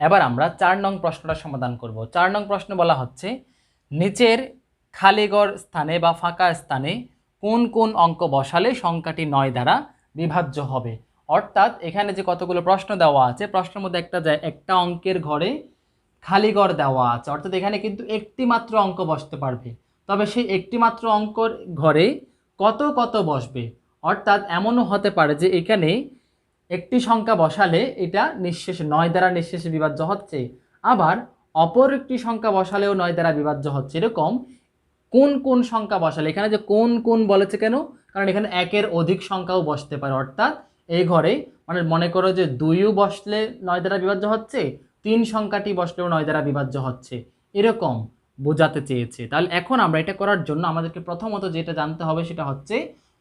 এবার আমরা চার নং প্রশ্নটা সমাধান করব। চার নং প্রশ্ন বলা হচ্ছে, নিচের খালিগড় স্থানে বা ফাঁকা স্থানে কোন কোন অঙ্ক বসালে সংখ্যাটি নয় দ্বারা বিভাজ্য হবে? অর্থাৎ এখানে যে কতগুলো প্রশ্ন দেওয়া আছে, প্রশ্নের মধ্যে একটা একটা অঙ্কের ঘরে খালি ঘর দেওয়া আছে। অর্থাৎ এখানে কিন্তু একটি মাত্র অঙ্ক বসতে পারবে। তবে সেই একটি মাত্র অঙ্কর ঘরে কত কত বসবে? অর্থাৎ এমনও হতে পারে যে এখানে একটি সংখ্যা বসালে এটা নিঃশেষে, নয় দ্বারা নিঃশেষে বিভাজ্য হচ্ছে। আবার অপর একটি সংখ্যা বসালেও নয় দ্বারা বিভাজ্য হচ্ছে। এরকম কোন কোন সংখ্যা বসালে? এখানে যে কোন কোন বলেছে কেন? কারণ এখানে একের অধিক সংখ্যাও বসতে পারে। অর্থাৎ এই ঘরে মানে মনে করো যে দুইও বসলে নয় দ্বারা বিভাজ্য হচ্ছে, তিন সংখ্যাটি বসলেও নয় দ্বারা বিভাজ্য হচ্ছে। এরকম বোঝাতে চেয়েছে। তাহলে এখন আমরা এটা করার জন্য আমাদেরকে প্রথমত যেটা জানতে হবে সেটা হচ্ছে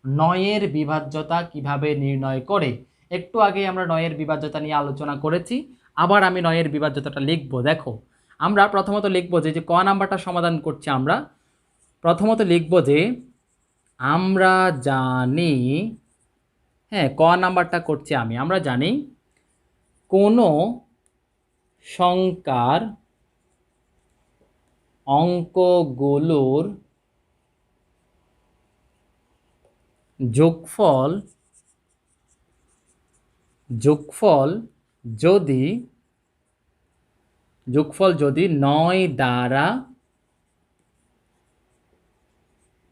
নয়ের বিভাজ্যতা কীভাবে নির্ণয় করে? একটু আগে আমরা নয়ের বিভাজ্যতা নিয়ে আলোচনা করেছি, আবার আমি নয়ের বিভাজ্যতাটা লিখব। দেখো, আমরা প্রথমত লিখব যে যে ক নাম্বারটা সমাধান করছি আমরা, প্রথমত লিখব যে, আমরা জানি হ্যাঁ ক নাম্বারটা করছি আমি, আমরা জানি কোনো সংখ্যার অঙ্কগুলোর যোগফল যোগফল যদি যোগফল যদি নয় দ্বারা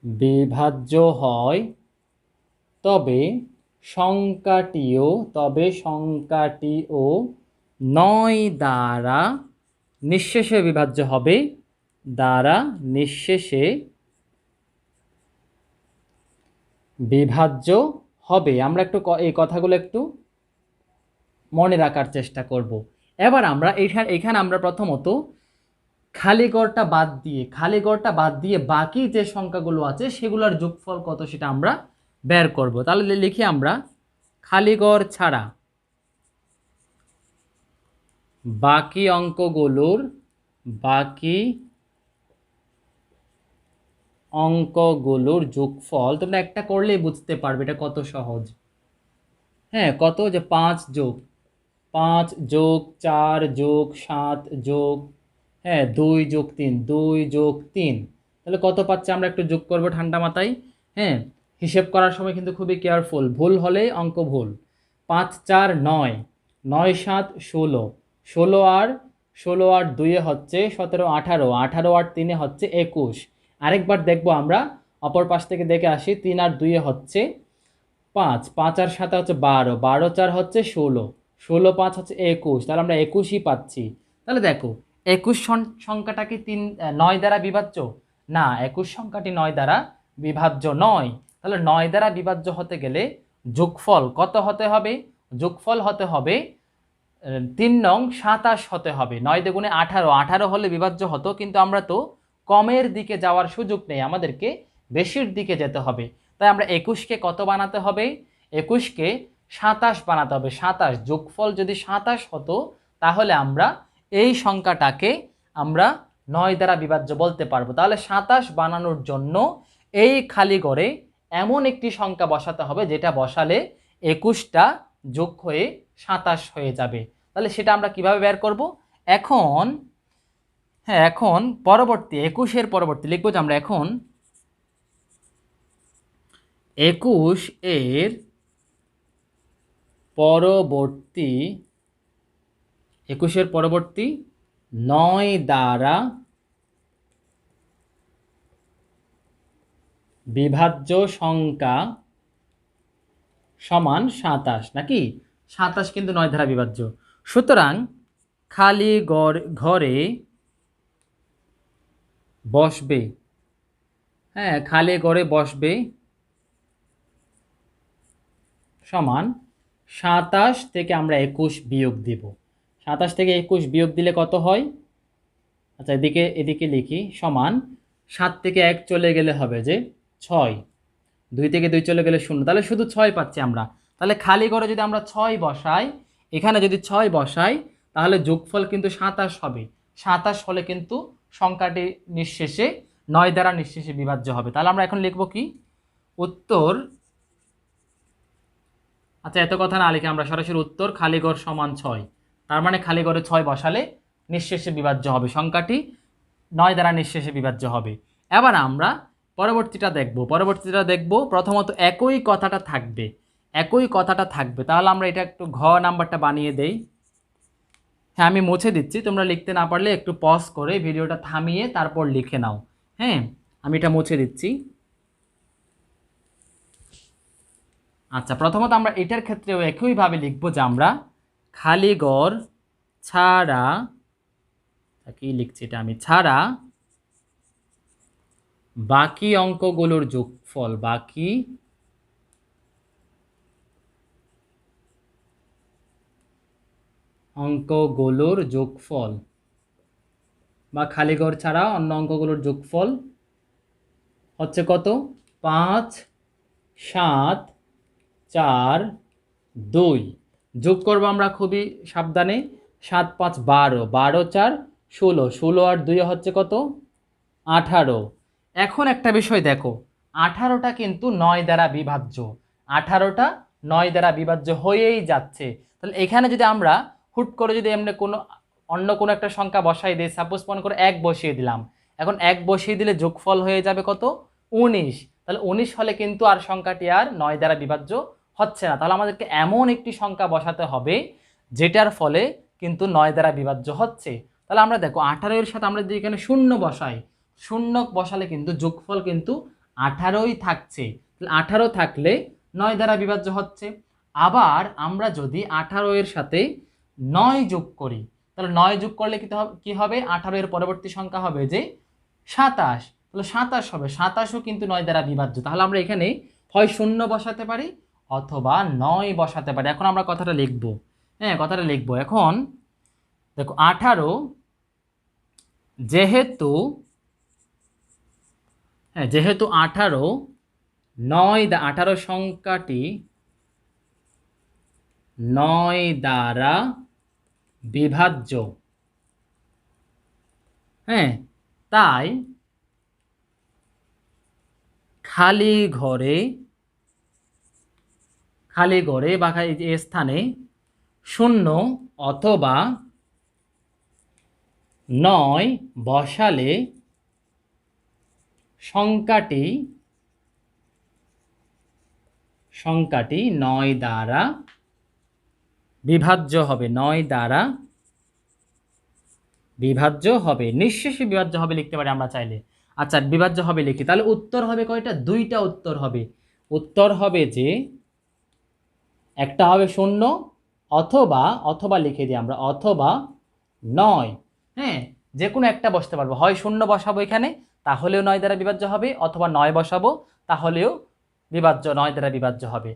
বিভাজ্য হয়, তবে সংখ্যাটিও তবে সংখ্যাটিও নয় দ্বারা নিঃশেষে বিভাজ্য হবে, দ্বারা নিঃশেষে বিভাজ্য হবে। আমরা একটু এই কথাগুলো একটু মনে রাখার চেষ্টা করব। এবার আমরা এইখানে এখানে আমরা প্রথমত খালি গড়টা বাদ দিয়ে, খালি গড়টা বাদ দিয়ে বাকি যে সংখ্যাগুলো আছে সেগুলোর যোগফল কত সেটা আমরা বের করব। তাহলে লিখি আমরা, খালি গড় ছাড়া বাকি অঙ্কগুলোর বাকি অঙ্কগুলোর যোগফল, তোমরা একটা করলেই বুঝতে পারবে এটা কত সহজ। হ্যাঁ কত? যে পাঁচ যোগ। পাঁচ যোগ চার যোগ সাত যোগ হ্যাঁ দুই যোগ তিন, দুই যোগ তিন। তাহলে কত পাচ্ছে আমরা একটু যোগ করব ঠান্ডা মাথায়? হ্যাঁ হিসেব করার সময় কিন্তু খুবই কেয়ারফুল ভুল হলে অঙ্ক ভুল। পাঁচ, চার, নয়। নয়, সাত, ষোলো। ষোলো আর ষোলো আর দুইয়ে হচ্ছে সতেরো, আঠারো। আঠারো আর তিনে হচ্ছে একুশ। আরেকবার দেখব আমরা, অপর পাশ থেকে দেখে আসি, তিন আর দুইয়ে হচ্ছে পাঁচ। পাঁচ আর সাথে হচ্ছে বারো। বারো, চার হচ্ছে ষোলো। ষোলো পাঁচ হচ্ছে একুশ, তাহলে আমরা একুশই পাচ্ছি। তাহলে দেখো, একুশ সংখ্যাটা কি তিন নয় দ্বারা বিভাজ্য? না, একুশ সংখ্যাটি নয় দ্বারা বিভাজ্য নয়। তাহলে নয় দ্বারা বিভাজ্য হতে গেলে যোগফল কত হতে হবে? যোগফল হতে হবে তিন নং সাতাশ হতে হবে। নয় দেগুণে আঠারো আঠারো হলে বিভাজ্য হতো, কিন্তু আমরা তো কমের দিকে যাওয়ার সুযোগ নেই, আমাদেরকে বেশির দিকে যেতে হবে। তাই আমরা একুশকে কত বানাতে হবে? একুশকে সাতাশ বানাতে হবে, সাতাশ। যোগফল যদি সাতাশ হতো, তাহলে আমরা এই সংখ্যাটাকে আমরা নয় দ্বারা বিভাজ্য বলতে পারব। তাহলে সাতাশ বানানোর জন্য এই খালি করে এমন একটি সংখ্যা বসাতে হবে, যেটা বসালে একুশটা যোগ হয়ে সাতাশ হয়ে যাবে। তাহলে সেটা আমরা কীভাবে বের করব? এখন হ্যাঁ এখন পরবর্তী, একুশের পরবর্তী লিখব যে আমরা এখন একুশ এর পরবর্তী, একুশের পরবর্তী, নয় দ্বারা বিভাজ্য সংখ্যা সমান সাতাশ, নাকি? সাতাশ কিন্তু নয় দ্বারা বিভাজ্য। সুতরাং খালি ঘরে বসবে। হ্যাঁ খালি গড়ে বসবে সমান সাতাশ থেকে আমরা একুশ বিয়োগ দিব। সাতাশ থেকে একুশ বিয়োগ দিলে কত হয়? আচ্ছা এদিকে এদিকে লিখি, সমান সাত থেকে এক চলে গেলে হবে যে ছয়। দুই থেকে দুই চলে গেলে শূন্য। তাহলে শুধু ছয় পাচ্ছি আমরা। তাহলে খালি করে যদি আমরা ছয় বসাই, এখানে যদি ছয় বসাই, তাহলে যোগফল কিন্তু সাতাশ হবে। সাতাশ হলে কিন্তু সংখ্যাটি নিঃশেষে, নয় দ্বারা নিঃশেষে বিভাজ্য হবে। তাহলে আমরা এখন লিখব কি? উত্তর আচ্ছা এত কথা না লিখে আমরা সরাসরি উত্তর, খালিগড় সমান ছয়। তার মানে খালিগড়ে ছয় বসালে নিঃশেষে বিভাজ্য হবে। সংখ্যাটি নয় দ্বারা নিঃশেষে বিভাজ্য হবে। এবার আমরা পরবর্তীটা দেখব। পরবর্তীটা দেখব। প্রথমত একই কথাটা থাকবে। একই কথাটা থাকবে। তাহলে আমরা এটা একটু ঘ নাম্বারটা বানিয়ে দেই। হ্যাঁ আমি মুছে দিচ্ছি। তোমরা লিখতে না পারলে একটু পজ করে ভিডিওটা থামিয়ে তারপর লিখে নাও। হ্যাঁ আমি এটা মুছে দিচ্ছি। আচ্ছা প্রথমত আমরা এটার ক্ষেত্রেও একইভাবে লিখব যে আমরা খালি ঘর ছাড়া কি লিখছি এটা আমি, ছাড়া বাকি অঙ্কগুলোর যোগফল, বাকি অঙ্কগুলোর যোগফল, বা খালি ঘর ছাড়া অন্য অঙ্কগুলোর যোগফল হচ্ছে কত? পাঁচ, সাত চার, দুই। যোগ করব আমরা খুবই সাবধানে। সাত, পাঁচ, বারো। বারো, চার, ষোলো। ষোলো আর দুই হচ্ছে কত? আঠারো। এখন একটা বিষয় দেখো। আঠারোটা কিন্তু নয় দ্বারা বিভাজ্য। আঠারোটা নয় দ্বারা বিভাজ্য হয়েই যাচ্ছে। তাহলে এখানে যদি আমরা হুট করে যদি আমরা কোনো অন্য কোনো একটা সংখ্যা বসাই দিই সাপোজ মনে করে এক বসিয়ে দিলাম। এখন এক বসিয়ে দিলে যোগফল হয়ে যাবে কত? উনিশ। তাহলে উনিশ হলে কিন্তু আর সংখ্যাটি আর নয় দ্বারা বিভাজ্য হচ্ছে না। তাহলে আমাদেরকে এমন একটি সংখ্যা বসাতে হবে, যেটার ফলে কিন্তু নয় দ্বারা বিভাজ্য হচ্ছে। তাহলে আমরা দেখো, আঠারো এর সাথে আমরা যদি এখানে শূন্য বসাই, শূন্য বসালে কিন্তু যোগফল কিন্তু আঠারোই থাকছে। তাহলে আঠারো থাকলে নয় দ্বারা বিভাজ্য হচ্ছে। আবার আমরা যদি আঠারো এর সাথে নয় যোগ করি, তাহলে নয় যোগ করলে কি হবে কি হবে? আঠারো এর পরবর্তী সংখ্যা হবে যে সাতাশ। তাহলে সাতাশ হবে, সাতাশও কিন্তু নয় দ্বারা বিভাজ্য। তাহলে আমরা এখানে হয় শূন্য বসাতে পারি অথবা নয় বসাতে পারি। এখন আমরা কথাটা লিখব। হ্যাঁ কথাটা লিখব। এখন দেখো, আঠারো যেহেতু হ্যাঁ যেহেতু আঠারো, নয় দা আঠারো সংখ্যাটি নয় দ্বারা বিভাজ্য। হ্যাঁ তাই খালি ঘরে খালি ঘরে বা স্থানে শূন্য অথবা নয় বসালে সংখ্যাটি সংখ্যাটি নয় দ্বারা বিভাজ্য হবে, নয় দ্বারা বিভাজ্য হবে, নিঃশেষে বিভাজ্য হবে লিখতে পারি আমরা চাইলে। আচ্ছা বিভাজ্য হবে লিখি। তাহলে উত্তর হবে কয়টা? দুইটা উত্তর হবে। উত্তর হবে যে একটা হবে শূন্য অথবা অথবা লিখে দিই আমরা, অথবা নয়। হ্যাঁ যে কোনো একটা বসতে পারব। হয় শূন্য বসাবো এখানে, তাহলেও নয় দ্বারা বিভাজ্য হবে, অথবা নয় বসাবো, তাহলেও বিভাজ্য, নয় দ্বারা বিভাজ্য হবে।